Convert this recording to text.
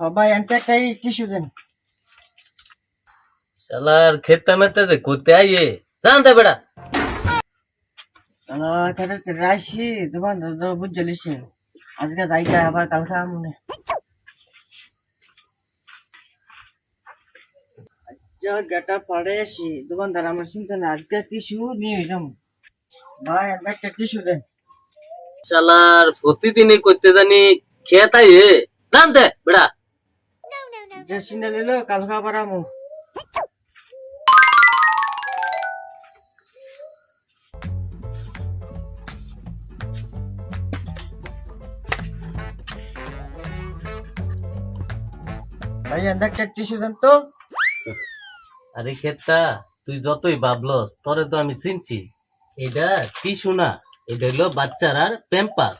ভাই টিস্যু দেন। শালার খেতে মেতে যে করতে আইয়ে জানতে বেড়া। খেতে রাইছি আজকে যাইতে আবার কালকে আমনে। আচ্ছা গেটা পড়ে আসি। দোকানদার আমার চিন্তা না আজকে টিস্যু নিয়ে যাম ভাই একটা টিস্যু দেন। শালার প্রতিদিনই করতে জানি খেত আইয়ে। জানতে বেড়া। আবার আমু ভাই তো। আরে খেতা, তুই যতই ভাবলস তোরে তো আমি চিনছি। এটা টিস্যু না, এটা হলো বাচ্চার আর প্যাম্পাস।